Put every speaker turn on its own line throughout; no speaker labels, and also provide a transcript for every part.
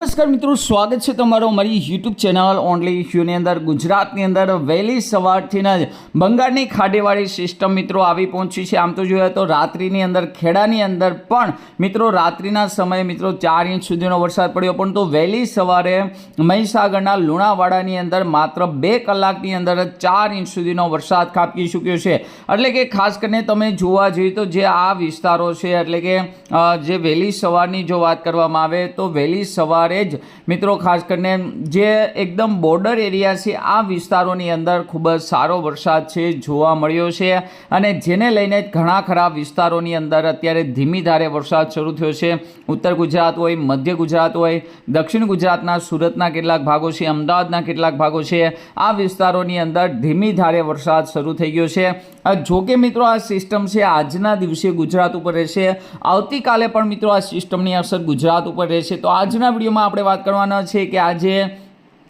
નમસ્કાર મિત્રો, સ્વાગત છે તમારો મારી યુટ્યુબ ચેનલ ઓનલી ઇશ્યુની અંદર. ગુજરાતની અંદર વહેલી સવારથી જ બંગાળની ખાડીવાળી સિસ્ટમ મિત્રો આવી પહોંચી છે. આમ તો જોઈએ તો રાત્રિની અંદર, ખેડાની અંદર પણ મિત્રો રાત્રિના સમયે મિત્રો ચાર ઇંચ સુધીનો વરસાદ પડ્યો. પણ તો વહેલી સવારે મહીસાગરના લુણાવાડાની અંદર માત્ર બે કલાકની અંદર ચાર ઇંચ સુધીનો વરસાદ ખાબકી ચૂક્યો છે. એટલે કે ખાસ કરીને તમે જોવા જઈએ તો જે આ વિસ્તારો છે, એટલે કે જે વહેલી સવારની જો વાત કરવામાં આવે તો વહેલી સવારે જ મિત્રો, ખાસ કરીને જે એકદમ બોર્ડર એરિયા છે, આ વિસ્તારોની અંદર ખૂબ જ સારો વરસાદ છે, જોવા મળ્યો છે. અને જેને લઈને ઘણા ખરા વિસ્તારોની અંદર અત્યારે ધીમી ધારે વરસાદ શરૂ થયો છે. ઉત્તર ગુજરાત હોય, મધ્ય ગુજરાત હોય, દક્ષિણ ગુજરાતના સુરતના કેટલાક ભાગો છે, અમદાવાદના કેટલાક ભાગો છે, આ વિસ્તારોની અંદર ધીમી ધારે વરસાદ શરૂ થઈ ગયો છે. જોકે મિત્રો, આ સિસ્ટમ છે, આજના દિવસે ગુજરાત ઉપર રહેશે. આવતીકાલે પણ મિત્રો, આ સિસ્ટમની અસર ગુજરાત ઉપર રહેશે. તો આજના વિડીયોમાં આપણે વાત કરવાના છે કે આજે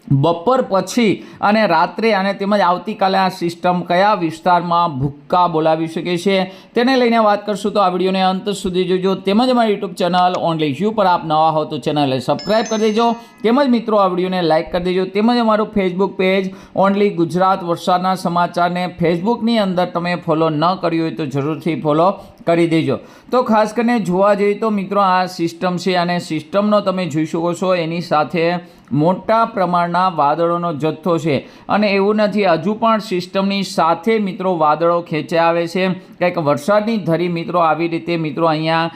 બપોર પછી અને રાત્રે અને તેમજ આવતીકાલે આ સિસ્ટમ કયા વિસ્તારમાં ભૂક્કા બોલાવી શકે છે તેને લઈને વાત કરશું. તો આ વિડીયોને અંત સુધી જોજો. તેમજ અમારી યુટ્યુબ ચેનલ ઓનલી યુ પર આપ નવા હો તો ચેનલને સબસ્ક્રાઈબ કરી દેજો. તેમજ મિત્રો, આ વિડીયોને લાઇક કરી દેજો. તેમજ અમારું ફેસબુક પેજ ઓનલી ગુજરાત વરસાદના સમાચારને ફેસબુકની અંદર તમે ફોલો ન કર્યું હોય તો જરૂરથી ફોલો કરી દેજો. તો ખાસ કરીને જોવા જઈએ તો મિત્રો, આ સિસ્ટમ છે અને સિસ્ટમનો તમે જોઈ શકો છો. એની સાથે મોટા પ્રમાણના વાદળોનો જથ્થો છે. અને એવું નથી, હજુ પણ સિસ્ટમની સાથે મિત્રો વાદળો ખેંચાઈ આવે છે. કંઈક વરસાદની ધરી મિત્રો આવી રીતે મિત્રો અહીંયા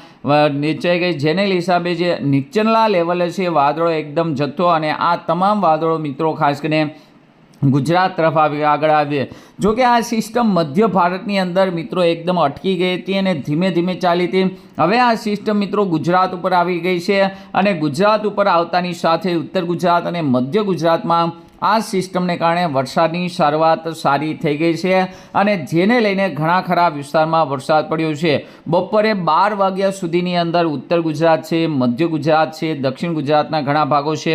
નીચે ગઈ. જેને હિસાબે જે નીચલા લેવલે છે વાદળો, એકદમ જથ્થો. અને આ તમામ વાદળો મિત્રો ખાસ કરીને ગુજરાત તરફ આવી આગળ આવીએ જો કે આ સિસ્ટમ મધ્ય ભારતની અંદર મિત્રો એકદમ અટકી ગઈ હતી અને ધીમે ધીમે ચાલી હતી. હવે આ સિસ્ટમ મિત્રો ગુજરાત ઉપર આવી ગઈ છે અને ગુજરાત ઉપર આવતાની સાથે ઉત્તર ગુજરાત અને મધ્ય ગુજરાતમાં આ સિસ્ટમને કારણે વરસાદની શરૂઆત સારી થઈ ગઈ છે અને જેને લઈને ઘણા ખરા વિસ્તારમાં વરસાદ પડ્યો છે. બપોરે બાર વાગ્યા સુધીની અંદર ઉત્તર ગુજરાત છે, મધ્ય ગુજરાત છે, દક્ષિણ ગુજરાતના ઘણા ભાગો છે.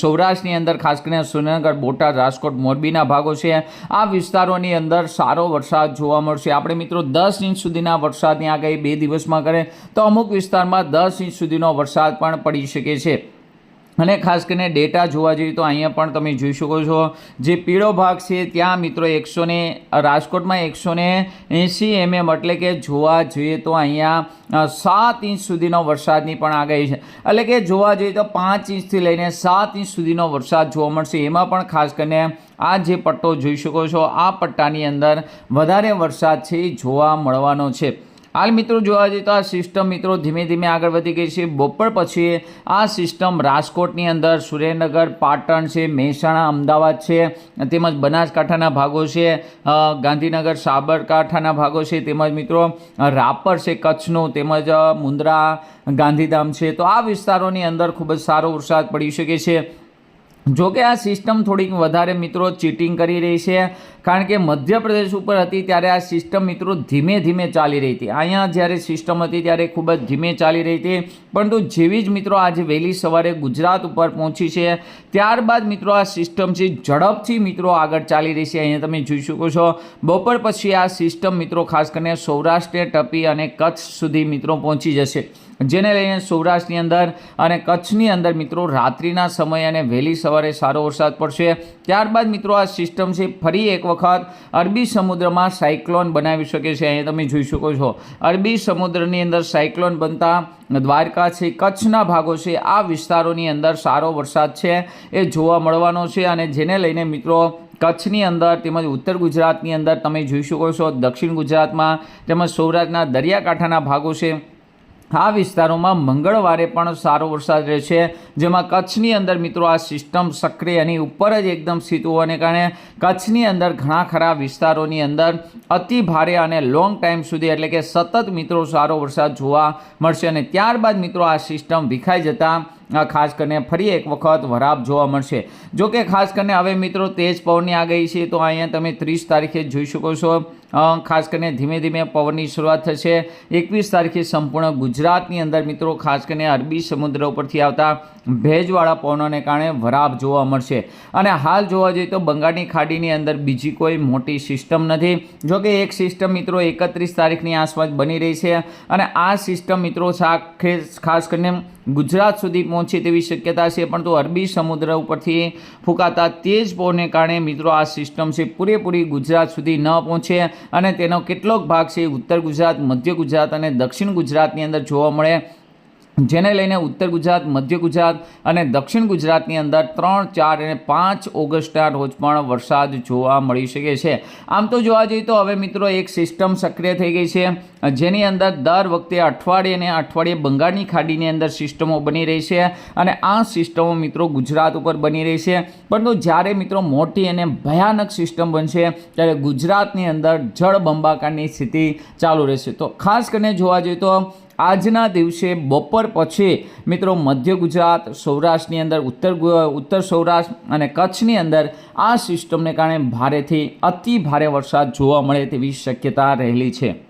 સૌરાષ્ટ્રની અંદર ખાસ કરીને સુરેન્દ્રનગર, બોટાદ, રાજકોટ, મોરબીના ભાગો છે. આ વિસ્તારોની અંદર સારો વરસાદ જોવા મળશે. આપણે મિત્રો દસ ઇંચ સુધીના વરસાદની આગાહી બે દિવસમાં કરે તો અમુક વિસ્તારમાં દસ ઇંચ સુધીનો વરસાદ પણ પડી શકે છે. અને ખાસ કરીને ડેટા જોવા જઈએ તો અહીંયા પણ તમે જોઈ શકો છો, જે પીળો ભાગ છે, ત્યાં મિત્રો એકસો ને રાજકોટમાં એકસો ને એંસી એમએમ એટલે કે જોવા જોઈએ તો અહીંયા સાત ઇંચ સુધીનો વરસાદની પણ આગાહી છે. એટલે કે જોવા જઈએ તો પાંચ ઇંચથી લઈને સાત ઇંચ સુધીનો વરસાદ જોવા મળશે. એમાં પણ ખાસ કરીને આ જે પટ્ટો જોઈ શકો છો, આ પટ્ટાની અંદર વધારે વરસાદ છે એ જોવા મળવાનો છે. હાલ મિત્રો જોવા જઈએ તો આ સિસ્ટમ મિત્રો ધીમે ધીમે આગળ વધી ગઈ છે. બપોર પછી આ સિસ્ટમ રાજકોટની અંદર સુરેન્દ્રનગર, પાટણ છે, મહેસાણા, અમદાવાદ છે, તેમજ બનાસકાંઠાના ભાગો છે ગાંધીનગર, સાબરકાંઠાના ભાગો છે, તેમજ મિત્રો રાપર છે, કચ્છનું, તેમજ મુન્દ્રા, ગાંધીધામ છે. તો આ વિસ્તારોની અંદર ખૂબ જ સારો વરસાદ પડી શકે છે. જો કે આ સિસ્ટમ થોડીક વધારે મિત્રો ચીટિંગ કરી રહી છે, કારણ કે મધ્યપ્રદેશ ઉપર હતી ત્યારે આ સિસ્ટમ મિત્રો ધીમે ધીમે ચાલી રહી હતી. અહીંયા જ્યારે સિસ્ટમ હતી ત્યારે ખૂબ જ ધીમે ચાલી રહી હતી, પરંતુ જેવી જ મિત્રો આજે વહેલી સવારે ગુજરાત ઉપર પહોંચી છે, ત્યારબાદ મિત્રો આ સિસ્ટમ છે ઝડપથી મિત્રો આગળ ચાલી રહી છે. અહીંયા તમે જોઈ શકો છો, બપોર પછી આ સિસ્ટમ મિત્રો ખાસ કરીને સૌરાષ્ટ્ર ટપી અને કચ્છ સુધી મિત્રો પહોંચી જશે. જેને લઈને સૌરાષ્ટ્રની અંદર અને કચ્છની અંદર મિત્રો રાત્રિના સમયે અને વહેલી સવારે સારો વરસાદ પડશે. ત્યારબાદ મિત્રો આ સિસ્ટમ છે, ફરી એક વખત અરબી સમુદ્રમાં સાયક્લોન બનાવી શકે છે. અહીંયા તમે જોઈ શકો છો, અરબી સમુદ્રની અંદર સાયક્લોન બનતા દ્વારકા છે, કચ્છના ભાગો છે, આ વિસ્તારોની અંદર સારો વરસાદ છે એ જોવા મળવાનો છે અને જેને લઈને મિત્રો કચ્છની અંદર તેમજ ઉત્તર ગુજરાતની અંદર તમે જોઈ શકો છો, દક્ષિણ ગુજરાતમાં તેમજ સૌરાષ્ટ્રના દરિયાકાંઠાના ભાગો છે. આ વિસ્તારોમાં મંગળવારે પણ સારો વરસાદ રહેશે, જેમાં કચ્છની અંદર મિત્રો આ સિસ્ટમ સક્રિય એની ઉપર જ એકદમ સ્થિત હોવાને કારણે કચ્છની અંદર ઘણા ખરા વિસ્તારોની અંદર અતિ ભારે અને લોંગ ટાઈમ સુધી એટલે કે સતત મિત્રો સારો વરસાદ જોવા મળશે અને ત્યારબાદ મિત્રો આ સિસ્ટમ વિખાઈ જતાં ખાસ કરીને ફરી એક વખત વરાપ જોવા મળશે. જો કે ખાસ કરીને હવે મિત્રો તેજ પવનની ગઈ છે, તો અહીંયા તમે ત્રીસ તારીખે જોઈ શકો છો. ખાસ કરીને ધીમે ધીમે પવનની શરૂઆત થશે. એકવીસ તારીખે સંપૂર્ણ ગુજરાતની અંદર મિત્રો, ખાસ કરીને અરબી સમુદ્ર ઉપરથી આવતા ભેજવાળા પવનોને કારણે વરાપ જોવા મળશે. અને હાલ જોવા જઈએ તો બંગાળની ખાડીની અંદર બીજી કોઈ મોટી સિસ્ટમ નથી. જોકે એક સિસ્ટમ મિત્રો એકત્રીસ તારીખની આસપાસ બની રહી છે અને આ સિસ્ટમ મિત્રો ખાસ કરીને ગુજરાત સુધી પહોંચે તેવી શક્યતા છે. પરંતુ અરબી સમુદ્ર ઉપરથી ફૂંકાતા તેજ પવનને કારણે મિત્રો આ સિસ્ટમ છે પૂરેપૂરી ગુજરાત સુધી ન પહોંચે. અને તેનો કેટલોક ભાગ છે ઉત્તર ગુજરાત, મધ્ય ગુજરાત અને દક્ષિણ ગુજરાતની અંદર જોવા મળે. જેને લઈને ઉત્તર ગુજરાત, મધ્ય ગુજરાત અને દક્ષિણ ગુજરાતની અંદર ત્રણ, ચાર અને પાંચ ઓગસ્ટના રોજ પણ વરસાદ જોવા મળી શકે છે. આમ તો જોવા જઈએ તો હવે મિત્રો એક સિસ્ટમ સક્રિય થઈ ગઈ છે. જેની અંદર દર વખતે અઠવાડિયે અને અઠવાડિયે બંગાળની ખાડીની અંદર સિસ્ટમો બની રહી છે અને આ સિસ્ટમો મિત્રો ગુજરાત ઉપર બની રહી છે. પરંતુ જ્યારે મિત્રો મોટી અને ભયાનક સિસ્ટમ બનશે, ત્યારે ગુજરાતની અંદર જળબંબાકારની સ્થિતિ ચાલુ રહેશે. તો ખાસ કરીને જોવા જઈએ તો આજના દિવસે બપોર પછી, મિત્રો, મધ્ય ગુજરાત, સૌરાષ્ટ્રની અંદર, ઉત્તર ઉત્તર સૌરાષ્ટ્ર અને કચ્છની અંદર આ સિસ્ટમને કારણે ભારેથી અતિ ભારે વરસાદ જોવા મળે તેવી શક્યતા રહેલી છે.